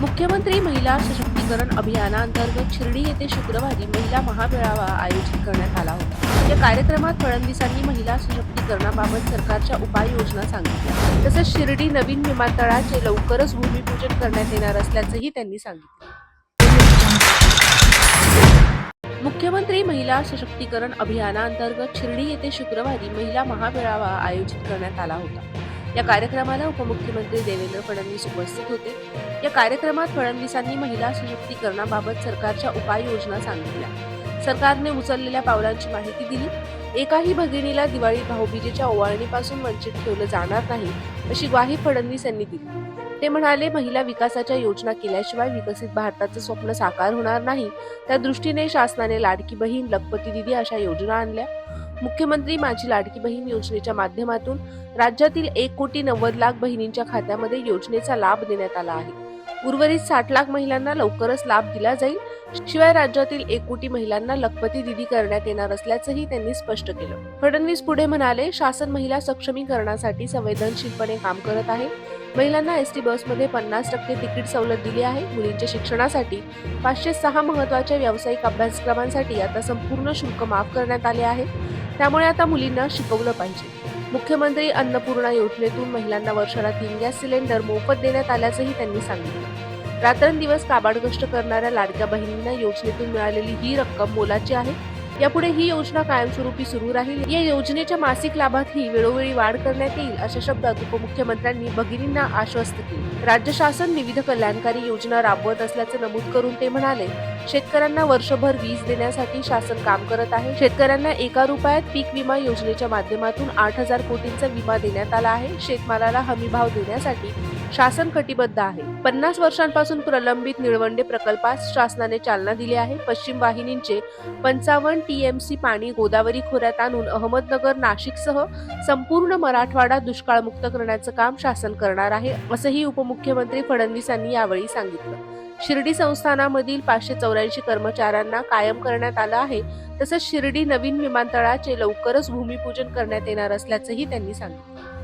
मुख्यमंत्री महिला सशक्तीकरण अभियानाअंतर्गत शिर्डी येथे शुक्रवारी महिला महामेळावा आयोजित करण्यात आला होता. या कार्यक्रमात फडणवीसांनी महिला सशक्तीकरणाबाबत सरकारच्या उपाययोजना सांगितल्या. तसंच शिर्डी नवीन विमानतळाचे लवकरच भूमिपूजन करण्यात येणार असल्याचंही त्यांनी सांगितलं. मुख्यमंत्री महिला सशक्तीकरण अभियानाअंतर्गत शिर्डी येथे शुक्रवारी महिला महामेळावा आयोजित करण्यात आला होता. या कार्यक्रमाला उपमुख्यमंत्री देवेंद्र फडणवीस उपस्थित होते. या कार्यक्रमात फडणवीसांनी महिला सशक्तीकरणाबाबत सरकारच्या उपाययोजना सांगितल्या. सरकारने उचललेल्या पावलांची माहिती दिली. एकाही भगिनीला दिवाळी भाऊबीजेच्या ओवाळणीपासून वंचित ठेवलं जाणार नाही अशी ग्वाही फडणवीस यांनी दिली. ते म्हणाले महिला विकासाच्या योजना केल्याशिवाय विकसित भारताचं स्वप्न साकार होणार नाही. त्या दृष्टीने शासनाने लाडकी बहीण लखपती दिदी अशा योजना आणल्या. मुख्यमंत्री माझी लाडकी बहीण योजनेच्या माध्यमातून राज्यातील एक कोटी नव्वद लाख बहिणींच्या खात्यामध्ये योजनेचा लाभ देण्यात आला आहे. उर्वरित साठ लाख महिलांना लवकरच लाभ दिला जाईल शिवाय राज्यातील एक कोटी महिलांना लखपती दिदी करण्यात येणार असल्याचंही त्यांनी स्पष्ट केलं. फडणवीस पुढे म्हणाले शासन महिला सक्षमीकरणासाठी संवेदनशीलपणे काम करत आहे. महिलांना एस टी बसमध्ये पन्नास टक्के तिकीट सवलत दिली आहे. मुलींच्या शिक्षणासाठी पाचशे सहा महत्त्वाच्या व्यावसायिक अभ्यासक्रमांसाठी आता संपूर्ण शुल्क माफ करण्यात आले आहे. त्यामुळे आता मुलींना शिकवलं पाहिजे. मुख्यमंत्री अन्नपूर्णा योजनेतून महिलांना वर्षाला तीन गॅस सिलेंडर मोफत देण्यात आल्याचंही त्यांनी सांगितलं. रात्रंदिवस काबाड कष्ट करणाऱ्या लाडक्या बहिणींना योजनेतून मिळालेली ही रक्कम मोलाची आहे. यापुढे ही योजना कायमस्वरूपी सुरू राहील. या योजनेच्या मासिक लाभातही वेळोवेळी वाढ करण्यात येईल अशा शब्दात उपमुख्यमंत्र्यांनी भगिनींना आश्वस्त केले. राज्य शासन विविध कल्याणकारी योजना राबवत असल्याचं नमूद करून ते म्हणाले शेतकऱ्यांना वर्षभर वीज देण्यासाठी शासन काम करत आहे. शेतकऱ्यांना एका रुपयात पीक विमा योजनेच्या माध्यमातून आठ हजार कोटींचा विमा देण्यात आला आहे. शेतमालाला हमी भाव देण्यासाठी शासन कटिबद्ध आहे. पन्नास वर्षांपासून प्रलंबित निळवंडे प्रकल्पास शासनाने चालना दिली आहे. पश्चिम वाहिनींचे पंचावन्न टीएमसी पाणी गोदावरी खोऱ्यात आणून अहमदनगर नाशिकसह संपूर्ण मराठवाडा दुष्काळमुक्त करण्याचं काम शासन करणार आहे असंही उपमुख्यमंत्री फडणवीसांनी यावेळी सांगितलं. शिर्डी संस्थानामधील पाचशे चौऱ्याऐंशी कर्मचाऱ्यांना कायम करण्यात आलं आहे तसंच शिर्डी नवीन विमानतळाचे लवकरच भूमिपूजन करण्यात येणार असल्याचंही त्यांनी सांगितलं.